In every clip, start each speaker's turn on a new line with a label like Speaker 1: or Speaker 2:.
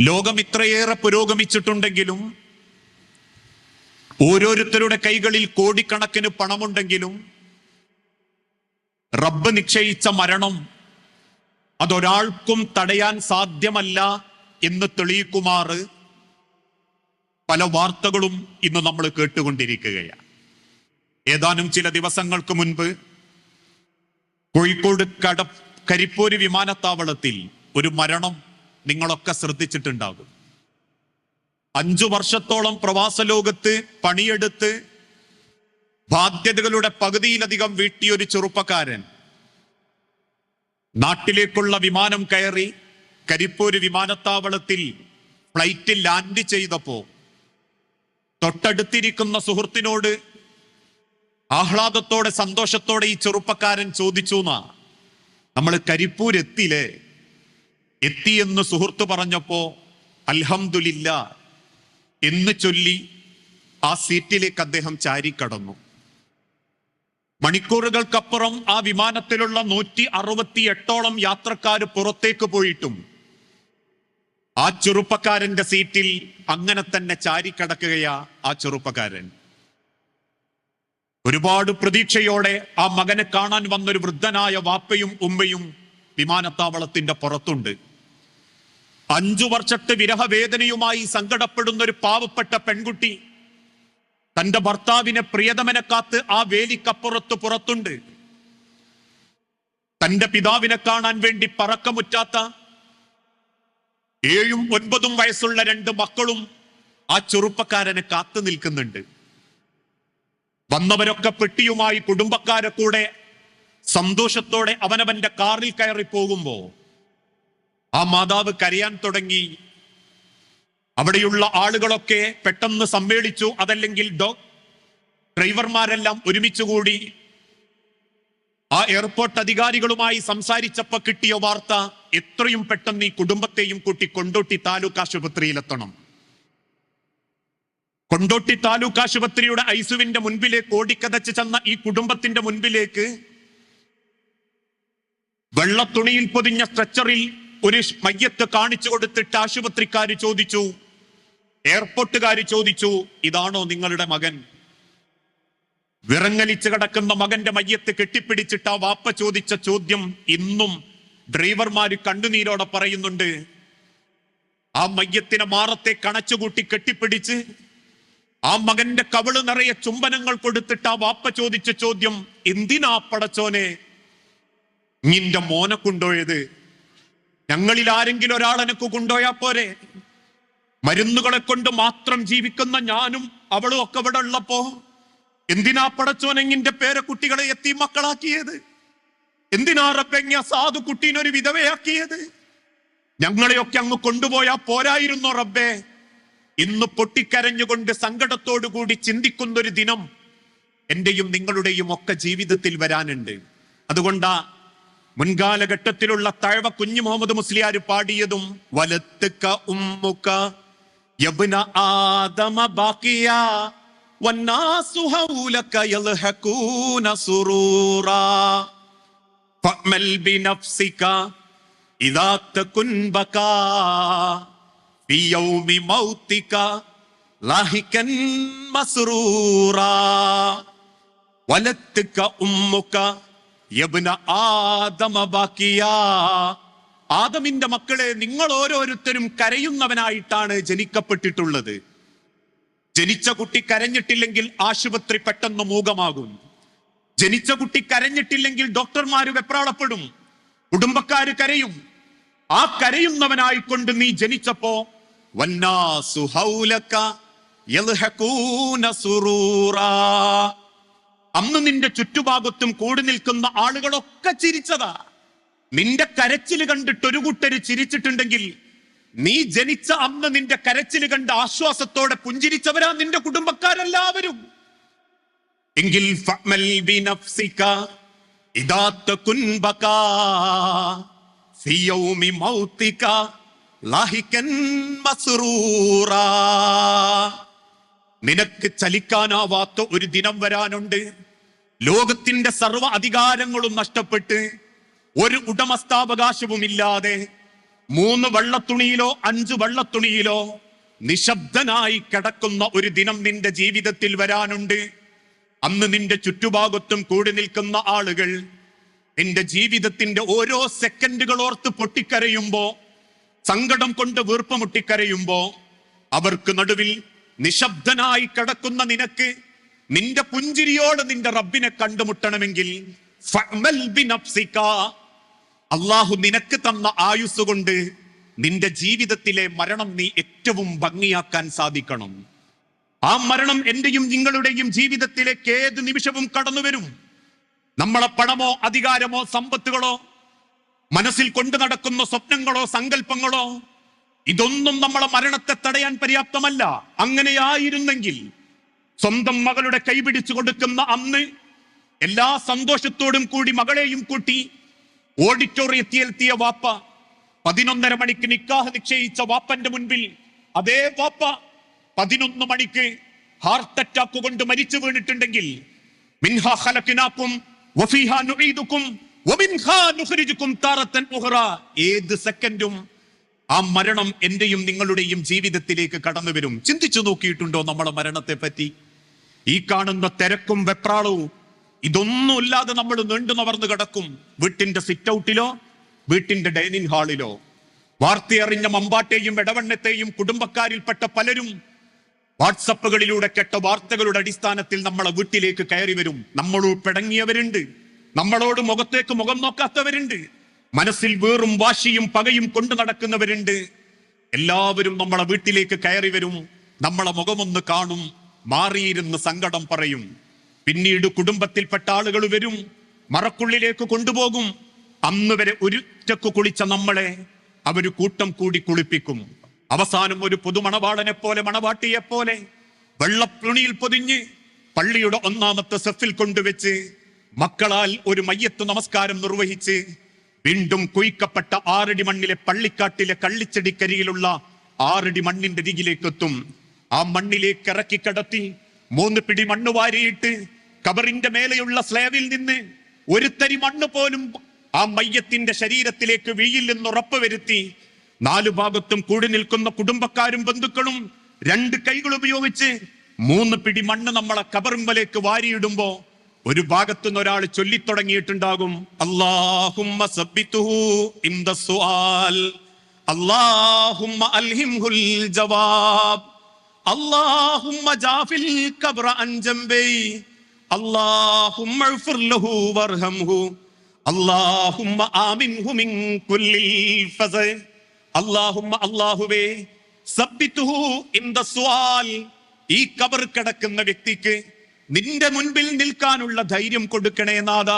Speaker 1: ലോകം ഇത്രയേറെ പുരോഗമിച്ചിട്ടുണ്ടെങ്കിലും ഓരോരുത്തരുടെ കൈകളിൽ കോടിക്കണക്കിന് പണമുണ്ടെങ്കിലും റബ്ബ് നിശ്ചയിച്ച മരണം അതൊരാൾക്കും തടയാൻ സാധ്യമല്ല എന്ന് തെളിയിക്കുമാറ് പല വാർത്തകളും ഇന്ന് നമ്മൾ കേട്ടുകൊണ്ടിരിക്കുകയാണ്. ഏതാനും ചില ദിവസങ്ങൾക്ക് മുൻപ് കോഴിക്കോട് കട കരിപ്പൂര് വിമാനത്താവളത്തിൽ ഒരു മരണം നിങ്ങളൊക്കെ ശ്രദ്ധിച്ചിട്ടുണ്ടാകും. അഞ്ചു വർഷത്തോളം പ്രവാസ ലോകത്ത് പണിയെടുത്ത് ബാധ്യതകളുടെ പകുതിയിലധികം വീട്ടിയൊരു ചെറുപ്പക്കാരൻ. നാട്ടിലേക്കുള്ള വിമാനം കയറി കരിപ്പൂര് വിമാനത്താവളത്തിൽ ഫ്ലൈറ്റിൽ ലാൻഡ് ചെയ്തപ്പോ തൊട്ടടുത്തിരിക്കുന്ന സുഹൃത്തിനോട് ആഹ്ലാദത്തോടെ സന്തോഷത്തോടെ ഈ ചെറുപ്പക്കാരൻ ചോദിച്ചു നമ്മൾ കരിപ്പൂർ എത്തിയില്ലേ എത്തിയെന്ന് സുഹൃത്ത് പറഞ്ഞപ്പോ അൽഹംദുലില്ല എന്ന് ചൊല്ലി ആ സീറ്റിലേക്ക് അദ്ദേഹം ചാരിക്കടന്നു. മണിക്കൂറുകൾക്കപ്പുറം ആ വിമാനത്തിലുള്ള നൂറ്റി അറുപത്തി എട്ടോളം യാത്രക്കാർ പുറത്തേക്ക് പോയിട്ടും ആ ചെറുപ്പക്കാരന്റെ സീറ്റിൽ അങ്ങനെ തന്നെ ചാരിക്കടക്കുകയാ ആ ചെറുപ്പക്കാരൻ. ഒരുപാട് പ്രതീക്ഷയോടെ ആ മകനെ കാണാൻ വന്നൊരു വൃദ്ധനായ വാപ്പയും ഉമ്മയും വിമാനത്താവളത്തിന്റെ പുറത്തുണ്ട്. അഞ്ചു വർഷത്തെ വിരഹവേദനയുമായി സങ്കടപ്പെടുന്ന ഒരു പാവപ്പെട്ട പെൺകുട്ടി തന്റെ ഭർത്താവിനെ പ്രിയതമനെ കാത്ത് ആ വേലിക്കപ്പുറത്ത് പുറത്തുണ്ട്. തന്റെ പിതാവിനെ കാണാൻ വേണ്ടി പറക്കമുറ്റാത്ത ഏഴും ഒൻപതും വയസ്സുള്ള രണ്ട് മക്കളും ആ ചെറുപ്പക്കാരനെ കാത്തു നിൽക്കുന്നുണ്ട്. വന്നവരൊക്കെ പെട്ടിയുമായി കുടുംബക്കാരെ കൂടെ സന്തോഷത്തോടെ അവനവന്റെ കാറിൽ കയറി പോകുമ്പോ ആ മാതാവ് കരയാൻ തുടങ്ങി. അവിടെയുള്ള ആളുകളൊക്കെ പെട്ടെന്ന് സമ്മേളിച്ചു. അതല്ലെങ്കിൽ ഡോക് ഡ്രൈവർമാരെല്ലാം ഒരുമിച്ച് കൂടി. ആ എയർപോർട്ട് അധികാരികളുമായി സംസാരിച്ചപ്പോ കിട്ടിയ വാർത്ത എത്രയും പെട്ടെന്ന് ഈ കുടുംബത്തെയും കൂട്ടി കൊണ്ടോട്ടി താലൂക്ക് ആശുപത്രിയിലെത്തണം. കൊണ്ടോട്ടി താലൂക്ക് ആശുപത്രിയുടെ ഐസുവിന്റെ മുൻപിലേക്ക് ഓടിക്കതച്ച് ചെന്ന ഈ കുടുംബത്തിന്റെ മുൻപിലേക്ക് വെള്ളത്തുണിയിൽ പൊതിഞ്ഞ സ്ട്രെച്ചറിൽ ഒരു മയ്യത്ത് കാണിച്ചു കൊടുത്തിട്ട് ആശുപത്രിക്കാർ ചോദിച്ചു എയർപോർട്ടുകാർ ചോദിച്ചു ഇതാണോ നിങ്ങളുടെ മകൻ? വിറങ്ങലിച്ച് കിടക്കുന്ന മകന്റെ മയ്യത്ത് കെട്ടിപ്പിടിച്ചിട്ട് ആ വാപ്പ ചോദിച്ച ചോദ്യം ഇന്നും ഡ്രൈവർമാര് കണ്ണുനീരോടെ പറയുന്നുണ്ട്. ആ മയ്യത്തിനെ മാറത്തെ കണച്ചുകൂട്ടി കെട്ടിപ്പിടിച്ച് ആ മകന്റെ കവൾ നിറയെ ചുംബനങ്ങൾ കൊടുത്തിട്ട് ആ വാപ്പ ചോദിച്ച ചോദ്യം എന്തിനാ പടച്ചോനെ? നിന്റെ മോനെ കൊണ്ടുപോയത്? ഞങ്ങളിൽ ആരെങ്കിലും ഒരാൾ കൊണ്ടുപോയാ പോരെ. മരുന്നുകളെ കൊണ്ട് മാത്രം ജീവിക്കുന്ന ഞാനും അവളും ഒക്കെ ഇവിടെ ഉള്ളപ്പോ എന്തിനാ പടച്ചോനെങ്ങിന്റെ പേരെ കുട്ടികളെ എത്തി മക്കളാക്കിയത്? എന്തിനാ റബ്ബെങ്ങ സാധു കുട്ടീനെ ഒരു വിധവയാക്കിയത്? ഞങ്ങളെയൊക്കെ അങ്ങ് കൊണ്ടുപോയാ പോരായിരുന്നോ റബ്ബേ? ഇന്ന് പൊട്ടിക്കരഞ്ഞുകൊണ്ട് സങ്കടത്തോടു കൂടി ചിന്തിക്കുന്ന ഒരു ദിനം എന്റെയും നിങ്ങളുടെയും ഒക്കെ ജീവിതത്തിൽ വരാനുണ്ട്. അതുകൊണ്ടാ മുൻകാലഘട്ടത്തിലുള്ള താഴ്വ കുഞ്ഞു മുഹമ്മദ് മുസ്ലിയാർ പാടിയതും വലത്തുക്ക ഉമ്മുക യബ്ന ആദമ ബാഖിയ വന്നാസു ഹൗലക യൽഹഖൂന സുറൂറ ഫഅമൽ ബിനഫ്സിക ഇദാ തകുൻ ബകാ ഫി യൗമി മൗതിക ലാഹികൻ മസ്റൂറ വലത്തുക ഉമ്മുക ആദമിന്റെ മക്കളെ നിങ്ങൾ ഓരോരുത്തരും കരയുന്നവനായിട്ടാണ് ജനിക്കപ്പെട്ടിട്ടുള്ളത്. ജനിച്ച കുട്ടി കരഞ്ഞിട്ടില്ലെങ്കിൽ ആശുപത്രി പെട്ടെന്ന് മൂകമാകും. ജനിച്ച കുട്ടി കരഞ്ഞിട്ടില്ലെങ്കിൽ ഡോക്ടർമാർ വെപ്രാളപ്പെടും. കുടുംബക്കാർ കരയും. ആ കരയുന്നവനായിക്കൊണ്ട് നീ ജനിച്ചപ്പോ വന്നാ സുഹൗലക്കൂന സുറൂറാ. അന്ന് നിന്റെ ചുറ്റുഭാഗത്തും കൂടി നിൽക്കുന്ന ആളുകളൊക്കെ ചിരിച്ചതാ. നിന്റെ കരച്ചിൽ കണ്ടിട്ട് ഒരു കുട്ടര് ചിരിച്ചിട്ടുണ്ടെങ്കിൽ നീ ജനിച്ച അന്ന് നിന്റെ കരച്ചിൽ കണ്ട് ആശ്വാസത്തോടെ പുഞ്ചിരിച്ചവരാ നിന്റെ കുടുംബക്കാരെല്ലാവരും. എങ്കിൽ നിനക്ക് ചലിക്കാനാവാത്ത ഒരു ദിനം വരാനുണ്ട്. ലോകത്തിന്റെ സർവ അധികാരങ്ങളും നഷ്ടപ്പെട്ട് ഒരു ഉടമസ്ഥാവകാശവും ഇല്ലാതെ മൂന്ന് വള്ളത്തുണിയിലോ അഞ്ച് വള്ളത്തുണിയിലോ നിശബ്ദനായി കിടക്കുന്ന ഒരു ദിനം നിന്റെ ജീവിതത്തിൽ വരാനുണ്ട്. അന്ന് നിന്റെ ചുറ്റുഭാഗത്തും കൂടി നിൽക്കുന്ന ആളുകൾ നിന്റെ ജീവിതത്തിന്റെ ഓരോ സെക്കൻഡുകൾ ഓർത്ത് പൊട്ടിക്കരയുമ്പോ സങ്കടം കൊണ്ട് വീർപ്പമുട്ടിക്കരയുമ്പോ അവർക്ക് നടുവിൽ നിശബ്ദനായി കിടക്കുന്ന നിനക്ക് നിന്റെ പുഞ്ചിരിയോട് നിന്റെ റബ്ബിനെ കണ്ടുമുട്ടണമെങ്കിൽ. അള്ളാഹു നിനക്ക് തന്ന ആയുസ് കൊണ്ട് നിന്റെ ജീവിതത്തിലെ മരണം നീ ഏറ്റവും ഭംഗിയാക്കാൻ സാധിക്കണം. ആ മരണം എന്റെയും നിങ്ങളുടെയും ജീവിതത്തിലേക്ക് ഏത് നിമിഷവും കടന്നു വരും? നമ്മളെ പണമോ അധികാരമോ സമ്പത്തുകളോ മനസ്സിൽ കൊണ്ടു നടക്കുന്ന സ്വപ്നങ്ങളോ സങ്കല്പങ്ങളോ ഇതൊന്നും നമ്മളെ മരണത്തെ തടയാൻ പര്യാപ്തമല്ല. അങ്ങനെയായിരുന്നെങ്കിൽ സ്വന്തം മകളുടെ കൈപിടിച്ചു കൊടുക്കുന്ന അന്ന് എല്ലാ സന്തോഷത്തോടും കൂടി മകളെയും കൂട്ടി ഓഡിറ്റോറിയത്തിൽ ഓഡിറ്റോറിയത്തിലെത്തിയ വാപ്പ പതിനൊന്നര മണിക്ക് നിക്കാഹ് നിശ്ചയിച്ച വാപ്പന്റെ മുൻപിൽ അതേ വാപ്പ പതിനൊന്ന് മണിക്ക് ഹാർട്ട് അറ്റാക്ക് കൊണ്ട് മരിച്ചു വീണിട്ടുണ്ടെങ്കിൽ ഏത് സെക്കൻഡും ആ മരണം എന്റെയും നിങ്ങളുടെയും ജീവിതത്തിലേക്ക് കടന്നു വരും ചിന്തിച്ചു നോക്കിയിട്ടുണ്ടോ നമ്മളെ മരണത്തെ പറ്റി ഈ കാണുന്ന തിരക്കും വെപ്രാളവും ഇതൊന്നുമില്ലാതെ നമ്മൾ നീണ്ടു നവർന്ന് കിടക്കും. വീട്ടിന്റെ സിറ്റ് ഔട്ടിലോ വീട്ടിന്റെ ഡൈനിങ് ഹാളിലോ വാർത്തയറിഞ്ഞ മമ്പാട്ടെയും ഇടവണ്ണത്തെയും കുടുംബക്കാരിൽപ്പെട്ട പലരും വാട്സപ്പുകളിലൂടെ കെട്ട വാർത്തകളുടെ അടിസ്ഥാനത്തിൽ നമ്മളെ വീട്ടിലേക്ക് കയറി വരും. നമ്മൾ പിടങ്ങിയവരുണ്ട് നമ്മളോട് മുഖത്തേക്ക് മുഖം നോക്കാത്തവരുണ്ട്. മനസ്സിൽ വേറും വാശിയും പകയും കൊണ്ടു നടക്കുന്നവരുണ്ട്. എല്ലാവരും നമ്മളെ വീട്ടിലേക്ക് കയറി വരും. നമ്മളെ മുഖമൊന്ന് കാണും. മാറിയിരുന്ന് സങ്കടം പറയും. പിന്നീട് കുടുംബത്തിൽപ്പെട്ട ആളുകൾ വരും. മറക്കുള്ളിലേക്ക് കൊണ്ടുപോകും. അന്ന് വരെ ഒരുറ്റക്ക് കുളിച്ച നമ്മളെ അവർ കൂട്ടം കൂടി കുളിപ്പിക്കും. അവസാനം ഒരു പുതുമണവാളനെ പോലെ മണവാട്ടിയെ പോലെ വെള്ളപ്പുണിയിൽ പൊതിഞ്ഞ് പള്ളിയുടെ ഒന്നാമത്തെ സെഫിൽ കൊണ്ടുവച്ച് മക്കളാൽ ഒരു മയ്യത്ത് നമസ്കാരം നിർവഹിച്ച് വീണ്ടും കുയിക്കപ്പെട്ട ആറടി മണ്ണിലെ പള്ളിക്കാട്ടിലെ കള്ളിച്ചെടിക്കരിയിലുള്ള ആറടി മണ്ണിന്റെ രീതിയിലേക്കെത്തും ആ മണ്ണിലേക്ക് ഇറക്കി കടത്തി മൂന്ന് പിടി മണ്ണ് വാരിയിട്ട് കബറിന്റെ മേലെയുള്ള സ്ലേവിൽ നിന്ന് ഒരു തരി മണ്ണ് പോലും ആ മയ്യത്തിന്റെ ശരീരത്തിലേക്ക് വീയില്ലെന്ന് ഉറപ്പുവരുത്തി നാലു ഭാഗത്തും കൂടി നിൽക്കുന്ന കുടുംബക്കാരും ബന്ധുക്കളും രണ്ട് കൈകൾ ഉപയോഗിച്ച് മൂന്ന് പിടി മണ്ണ് നമ്മളെ കബറുമ്പലേക്ക് വാരിയിടുമ്പോ ഒരു ഭാഗത്തു നിന്ന് ഒരാൾ ചൊല്ലിത്തുടങ്ങിയിട്ടുണ്ടാകും. അള്ളാഹുമ്മ അല്ലാഹുമ്മ അൽഹിംഹുൽ ജവാബ്. സബ്ബിത്തുഹു ദ സ്വാൽ. ഈ കബർ കിടക്കുന്ന വ്യക്തിക്ക് നിന്റെ മുൻപിൽ നിൽക്കാനുള്ള ധൈര്യം കൊടുക്കണേ നാഥ.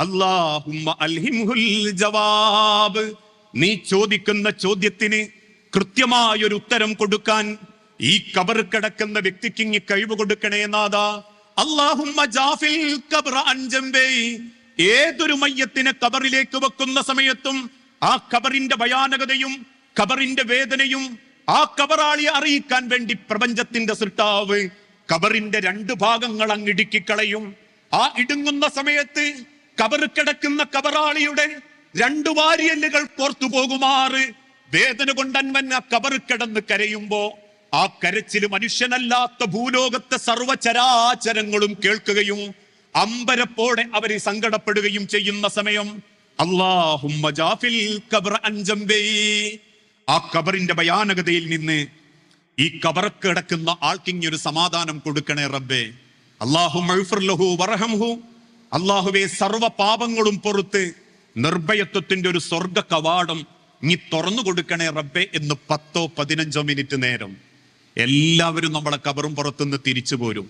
Speaker 1: അല്ലാഹുമ്മ അൽഹിംഹുൽ ജവാബ്. നീ ചോദിക്കുന്ന ചോദ്യത്തിന് കൃത്യമായൊരു ഉത്തരം കൊടുക്കാൻ ഈ കബർ കിടക്കുന്ന വ്യക്തിക്ക് ഇങ്ങി കഴിവ് കൊടുക്കണേ നാഥ. ഏതൊരു മയ്യത്തിനെ കബറിലേക്ക് വെക്കുന്ന സമയത്തും ആ കബറിന്റെ ഭയാനകതയും കബറിന്റെ വേദനയും ആ കബറാളിയെ അറിയിക്കാൻ വേണ്ടി പ്രപഞ്ചത്തിന്റെ സൃഷ്ടാവ് കബറിന്റെ രണ്ട് ഭാഗങ്ങൾ അങ്ങ് ഇടുക്കിക്കളയും. ആ ഇടുങ്ങുന്ന സമയത്ത് കബർ കിടക്കുന്ന കബറാളിയുടെ രണ്ടു വാരിയല്ലുകൾ പുറത്തു പോകുമാറ്. വേദന കൊണ്ടൻവൻ ആ കബർ കിടന്ന് കരയുമ്പോ ആ കരച്ചിൽ മനുഷ്യനല്ലാത്ത ഭൂലോകത്തെ സർവചരാചരങ്ങളും കേൾക്കുകയും അമ്പരപ്പോടെ അവർ സങ്കടപ്പെടുകയും ചെയ്യുന്ന സമയം അള്ളാഹുമ്മ ജാഫിൽ. ആ ഭയാനകതയിൽ നിന്ന് ഈ കബറക്ക് കിടക്കുന്ന ആൾക്കിങ്ങി ഒരു സമാധാനം കൊടുക്കണേ റബ്ബേ. അള്ളാഹു വറഹംഹു. അള്ളാഹുവെ സർവ പാപങ്ങളും പുറത്ത് നിർഭയത്വത്തിന്റെ ഒരു സ്വർഗ കവാടം നീ തുറന്നു കൊടുക്കണേ റബ്ബെ എന്ന് പത്തോ പതിനഞ്ചോ മിനിറ്റ് നേരം. എല്ലാവരും നമ്മളെ കബറും പുറത്തുനിന്ന് തിരിച്ചു പോരും.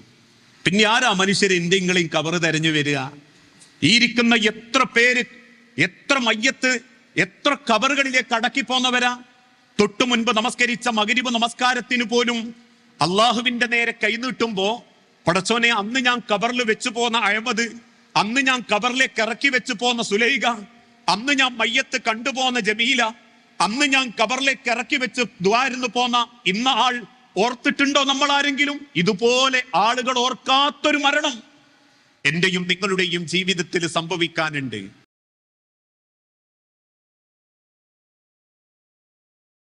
Speaker 1: പിന്നെ ആരാ മനുഷ്യർ എന്തെങ്കിലും കബറ് തെരഞ്ഞു വരിക? ഈ ഇരിക്കുന്ന എത്ര പേര് എത്ര മയ്യത്ത് എത്ര കബറുകളിലേക്ക് അടക്കി പോന്നവരാ തൊട്ടു മുൻപ് നമസ്കരിച്ച മകരിവ് നമസ്കാരത്തിന് പോലും അള്ളാഹുവിന്റെ നേരെ കൈനീട്ടുമ്പോ പടച്ചോനെ അന്ന് ഞാൻ കബറിൽ വെച്ചു പോന്ന അഴമത് അന്ന് ഞാൻ കബറിലേക്ക് ഇറക്കി വെച്ചു പോന്ന സുലൈഖ അന്ന് ഞാൻ മയ്യത്ത് കണ്ടുപോന്ന ജമീല അന്ന് ഞാൻ കബറിലേക്ക് ഇറക്കി വെച്ച് ദ്വാരുന്നു പോന്ന ഇന്ന ആൾ ഓർത്തിട്ടുണ്ടോ നമ്മൾ ആരെങ്കിലും ഇതുപോലെ ആളുകൾ ഓർക്കാത്തൊരു മരണം എന്റെയും നിങ്ങളുടെയും ജീവിതത്തിൽ സംഭവിക്കാനുണ്ട്.